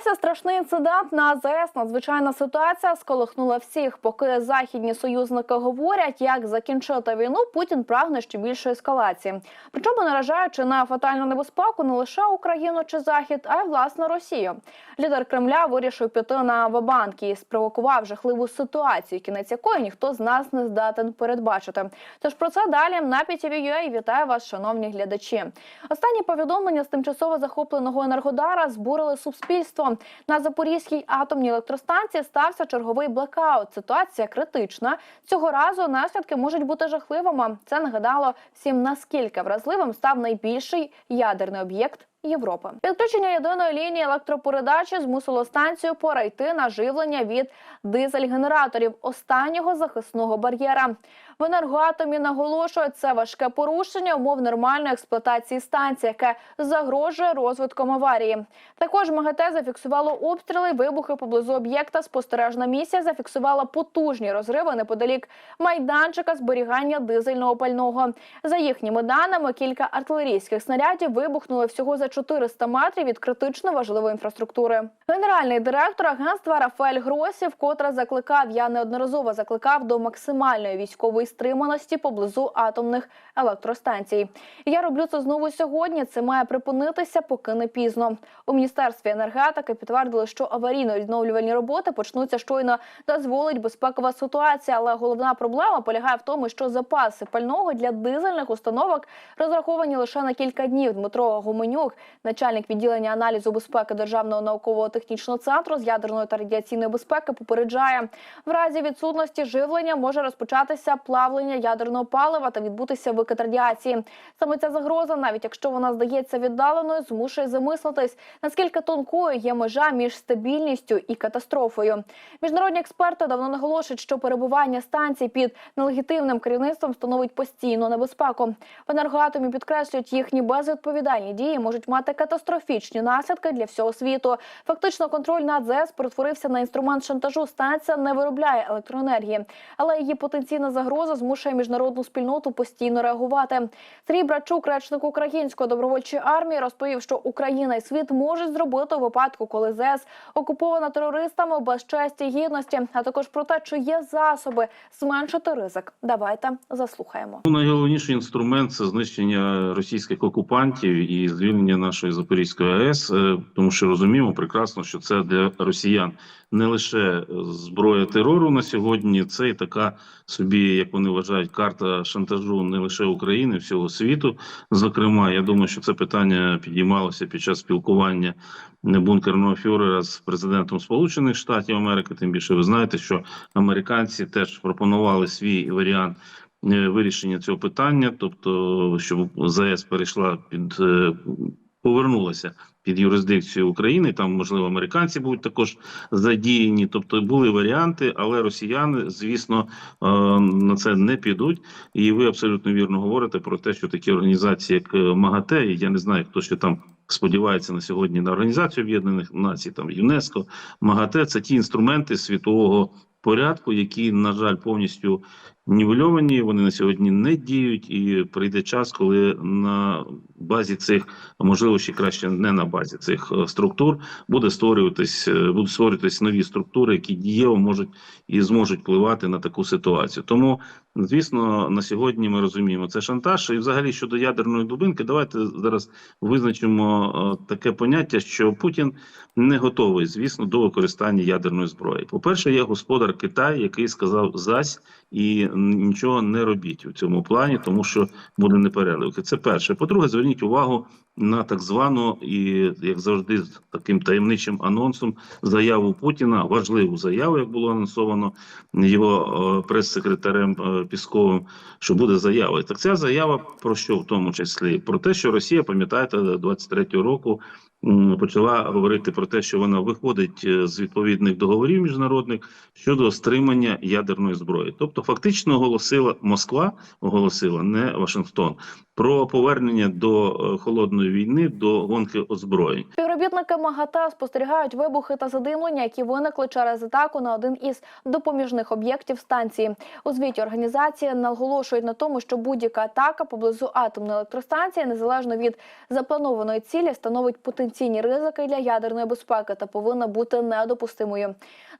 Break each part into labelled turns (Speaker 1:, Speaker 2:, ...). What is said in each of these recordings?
Speaker 1: Стався страшний інцидент на АЗС. Надзвичайна ситуація сколихнула всіх. Поки західні союзники говорять, як закінчити війну, Путін прагне ще більшої ескалації. Причому наражаючи на фатальну небезпеку не лише Україну чи Захід, а й власне Росію. Лідер Кремля вирішив піти на вабанк і спровокував жахливу ситуацію, кінець якої ніхто з нас не здатен передбачити. Тож про це далі на PTV.ua. Вітаю вас, шановні глядачі. Останні повідомлення з тимчасово захопленого енергодара збурили суспільство. На Запорізькій атомній електростанції стався черговий блекаут. Ситуація критична. Цього разу наслідки можуть бути жахливими. Це нагадало всім наскільки вразливим став найбільший ядерний об'єкт. Європи підключення єдиної лінії електропередачі змусило станцію перейти на живлення від дизель-генераторів останнього захисного бар'єра. В енергоатомі наголошують це важке порушення умов нормальної експлуатації станції, яке загрожує розвитком аварії. Також МАГАТЕ зафіксувало обстріли, вибухи поблизу об'єкта. Спостережна місія зафіксувала потужні розриви неподалік майданчика зберігання дизельного пального. За їхніми даними, кілька артилерійських снарядів вибухнули всього за 400 метрів від критично важливої інфраструктури. Генеральний директор агентства Рафаель Гросі вкотре закликав. Я неодноразово закликав до максимальної військової стриманості поблизу атомних електростанцій. Я роблю це знову сьогодні. Це має припинитися, поки не пізно. У міністерстві енергетики підтвердили, що аварійно-відновлювальні роботи почнуться щойно дозволить безпекова ситуація. Але головна проблема полягає в тому, що запаси пального для дизельних установок розраховані лише на кілька днів. Дмитро Гуменюк, начальник відділення аналізу безпеки Державного науково-технічного центру з ядерної та радіаційної безпеки, попереджає в разі відсутності живлення може розпочатися плавлення ядерного палива та відбутися викид радіації. Саме ця загроза, навіть якщо вона здається віддаленою, змушує замислитись, наскільки тонкою є межа між стабільністю і катастрофою. Міжнародні експерти давно наголошують, що перебування станцій під нелегітимним керівництвом становить постійну небезпеку. В енергоатомі підкреслюють, їхні безвідповідальні дії можуть мати катастрофічні наслідки для всього світу. Фактично, контроль над ЗЕС перетворився на інструмент шантажу. Станція не виробляє електроенергії, але її потенційна загроза змушує міжнародну спільноту постійно реагувати. Сергій Брачук, речник української добровольчої армії, розповів, що Україна і світ можуть зробити випадку, коли ЗЕС окупована терористами без честі і гідності, а також про те, чи є засоби зменшити ризик. Давайте заслухаємо.
Speaker 2: Ну, Найголовніший інструмент це знищення російських окупантів і звільнення нашої Запорізької АЕС, е, тому що розуміємо прекрасно, що це для росіян не лише зброя терору на сьогодні, це і така собі, як вони вважають, карта шантажу не лише України, всього світу. Зокрема, я думаю, що це питання підіймалося під час спілкування бункерного фюрера з президентом Сполучених Штатів Америки. Тим більше ви знаєте, що американці теж пропонували свій варіант. е, Вирішення цього питання, тобто щоб ЗАЕС перейшла під е, повернулася під юрисдикцію України. Там можливо американці будуть також задіяні. Тобто були варіанти, але росіяни, звісно, е, на це не підуть. І ви абсолютно вірно говорите про те, що такі організації, як е, МАГАТЕ, я не знаю, хто ще там сподівається на сьогодні на організацію Об'єднаних Націй, там ЮНЕСКО, МАГАТЕ це ті інструменти світового порядку, які на жаль повністю нівельовані. Вони на сьогодні не діють, і прийде час, коли на базі цих можливо ще краще не на базі цих е, структур буде створюватись, е, будуть створюватись нові структури, які дієво можуть і зможуть впливати на таку ситуацію. Тому, звісно, на сьогодні ми розуміємо це шантаж. І, взагалі, щодо ядерної дубинки, давайте зараз визначимо е, таке поняття, що Путін не готовий, звісно, до використання ядерної зброї. По перше, є господар Китай, який сказав зась і нічого не робіть у цьому плані, тому що буде непереливки. Це перше. По-друге, зверніть увагу на так звану і як завжди, з таким таємничим анонсом заяву Путіна, важливу заяву, як було анонсовано його е, прес-секретарем е, Пісковим, що буде заява. Так ця заява про що в тому числі? Про те, що Росія, пам'ятаєте, 23-го року м, почала говорити про те, що вона виходить е, з відповідних договорів міжнародних щодо стримання ядерної зброї. Тобто, фактично оголосила Москва, оголосила не Вашингтон про повернення до е, холодної війни, до гонки озброєнь.
Speaker 1: Співробітники МАГАТЕ спостерігають вибухи та задимлення, які виникли через атаку на один із допоміжних об'єктів станції. У звіті організації наголошують на тому, що будь-яка атака поблизу атомної електростанції, незалежно від запланованої цілі, становить потенційну потенційні ризики для ядерної безпеки та повинна бути недопустимою.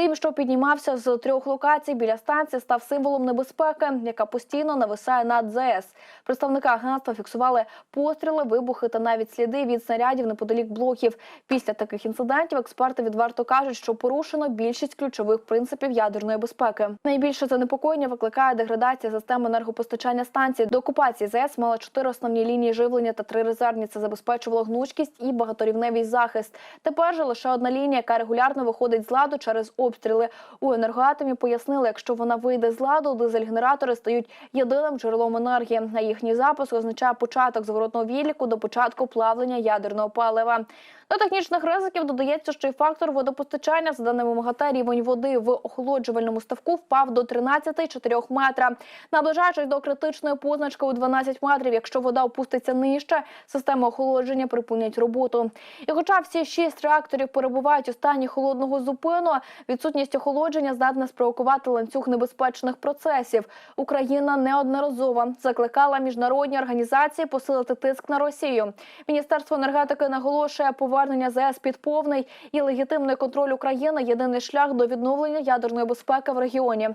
Speaker 1: Дим, що піднімався з трьох локацій біля станції, став символом небезпеки, яка постійно нависає над ЗАЕС. Представники агентства фіксували постріли, вибухи та навіть сліди від снарядів неподалік блоків. Після таких інцидентів експерти відверто кажуть, що порушено більшість ключових принципів ядерної безпеки. Найбільше занепокоєння викликає деградація системи енергопостачання станції. До окупації ЗАЕС мала чотири основні лінії живлення та три резервні. Це забезпечувало гнучкість і багаторівневий захист. Тепер же лише одна лінія, яка регулярно виходить з ладу через обстріли. У енергоатомі пояснили, якщо вона вийде з ладу, дизель-генератори стають єдиним джерелом енергії. А їхній запуск означає початок зворотного відліку до початку плавлення ядерного палива. До технічних ризиків додається ще й фактор водопостачання. За даними МАГАТЕ, рівень води в охолоджувальному ставку впав до 13,4 метра. Наближаючись до критичної позначки у 12 метрів, якщо вода опуститься нижче, системи охолодження припинять роботу. І хоча всі шість реакторів перебувають у стані холодного зупину, відсутність охолодження здатна спровокувати ланцюг небезпечних процесів. Україна неодноразово закликала міжнародні організації посилити тиск на Росію. Міністерство енергетики наголошує, повернення ЗС під повний і легітимний контроль України єдиний шлях до відновлення ядерної безпеки в регіоні.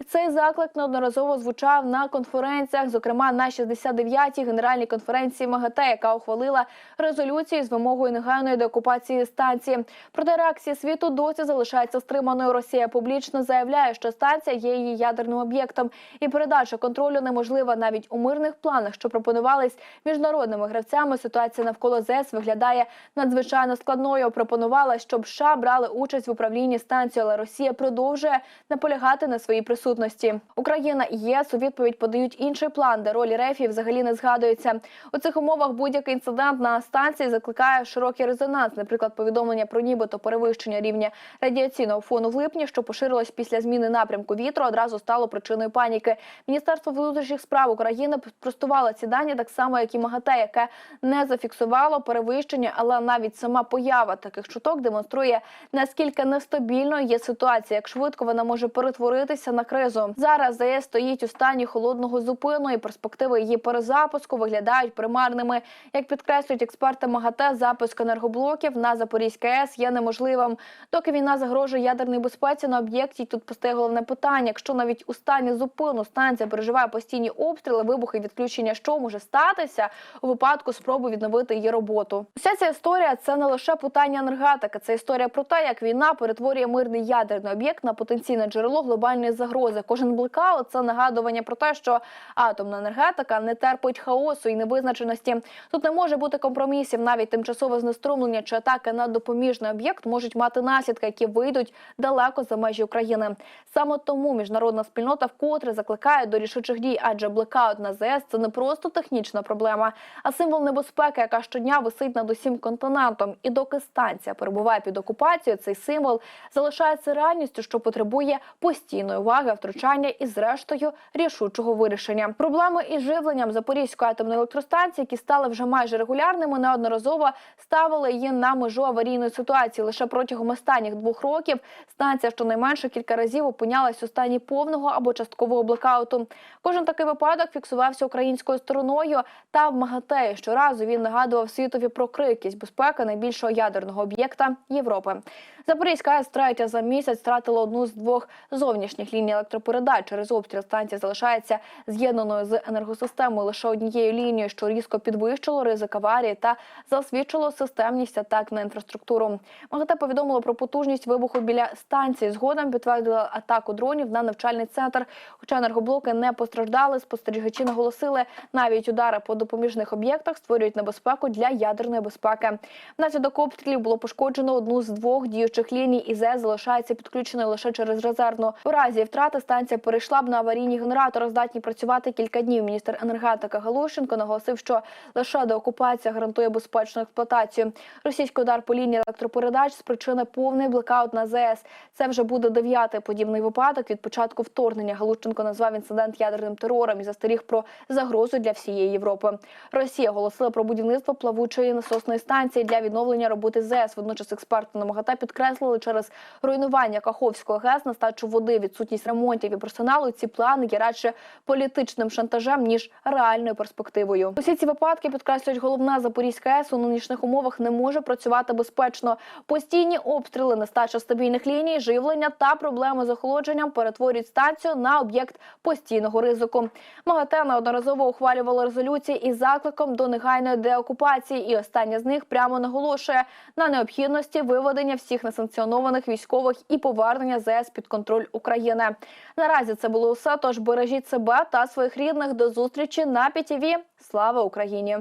Speaker 1: І цей заклик неодноразово звучав на конференціях, зокрема на 69-й генеральній конференції МАГАТЕ, яка ухвалила резолюцію з вимогою негайної деокупації станції. Проте реакція світу досі залишається стриманою. Росія публічно заявляє, що станція є її ядерним об'єктом, і передача контролю неможлива навіть у мирних планах, що пропонувались міжнародними гравцями. Ситуація навколо ЗЕС виглядає надзвичайно складною. Пропонувала, щоб США брали участь в управлінні станцією, але Росія продовжує наполягати на своїй присутності. Україна і ЄС у відповідь подають інший план, де роль РФ взагалі не згадується. У цих умовах будь-який інцидент на станції закликає широкий резонанс. Наприклад, повідомлення про нібито перевищення рівня радіаційного фону в липні, що поширилось після зміни напрямку вітру, одразу стало причиною паніки. Міністерство внутрішніх справ України спростувало ці дані так само, як і МАГАТЕ, яке не зафіксувало перевищення, але навіть сама поява таких чуток демонструє наскільки нестабільною є ситуація, як швидко вона може перетворитися на кризу. Зараз ЗАЕС стоїть у стані холодного зупину, і перспективи її перезапуску виглядають примарними. Як підкреслюють експерти МАГАТЕ, запуск енергоблоків на Запорізькій АЕС є неможливим. Доки війна загрожує ядерній безпеці на об'єкті, тут постає головне питання: якщо навіть у стані зупину станція переживає постійні обстріли, вибухи, відключення, що може статися у випадку спроби відновити її роботу. Вся ця історія це не лише питання енергетики, це історія про те, як війна перетворює мирний ядерний об'єкт на потенційне джерело глобальної загрози. Кожен блекаут – це нагадування про те, що атомна енергетика не терпить хаосу і невизначеності. Тут не може бути компромісів. Навіть тимчасове знеструмлення чи атаки на допоміжний об'єкт можуть мати наслідки, які вийдуть далеко за межі України. Саме тому міжнародна спільнота вкотре закликає до рішучих дій, адже блекаут на ЗС – це не просто технічна проблема, а символ небезпеки, яка щодня висить над усім континентом. І доки станція перебуває під окупацією, цей символ залишається реальністю, що потребує постійної уваги, втручання і, зрештою, рішучого вирішення. Проблеми із живленням Запорізької атомної електростанції, які стали вже майже регулярними, неодноразово ставили її на межу аварійної ситуації. Лише протягом останніх двох років станція щонайменше кілька разів опинялась у стані повного або часткового блекауту. Кожен такий випадок фіксувався українською стороною та в МАГАТЕ. Щоразу він нагадував світові про крикість безпеки найбільшого ядерного об'єкта Європи. Запорізька АЕС третя за місяць втратила одну з двох зовнішніх ліній електропередач. Через обстріл станція залишається з'єднаною з енергосистемою лише однією лінією, що різко підвищило ризик аварії та засвідчило системність атак на інфраструктуру. МАГАТЕ повідомило про потужність вибуху біля станції. Згодом підтвердили атаку дронів на навчальний центр. Хоча енергоблоки не постраждали, спостерігачі наголосили, навіть удари по допоміжних об'єктах створюють небезпеку для ядерної безпеки. Внаслідок обстрілів було пошкоджено одну з двох діючих ліній. і ЗЕС залишається підключеною лише через резервну. У разі втрати станція перейшла б на аварійні генератори, здатні працювати кілька днів. Міністр енергетики Галущенко наголосив, що лише деокупація гарантує безпечну експлуатацію. Російський удар по лінії електропередач спричинить повний блекаут на ЗЕС. Це вже буде дев'ятий подібний випадок від початку вторгнення. Галущенко назвав інцидент ядерним терором і застеріг про загрозу для всієї Європи. Росія оголосила про будівництво плавучої насосної станції для відновлення роботи ЗЕС. Водночас експерти на МАГАТЕ підкреслили через руйнування Каховського ГЕС, нестачу води, відсутність ремонтів і персоналу. Ці плани є радше політичним шантажем ніж реальною перспективою. Усі ці випадки підкреслюють головне Запорізька АЕС у нинішніх умовах не може працювати безпечно. Постійні обстріли, нестача стабільних ліній, живлення та проблеми з охолодженням перетворюють станцію на об'єкт постійного ризику. МАГАТЕ неодноразово ухвалювало резолюції із закликом до негайної деокупації, і остання з них прямо наголошує на необхідності виведення всіх несанкціонованих військових і повернення ЗС під контроль України. Наразі це було все. Тож бережіть себе та своїх рідних. До зустрічі на ПІТІВІ. Слава Україні!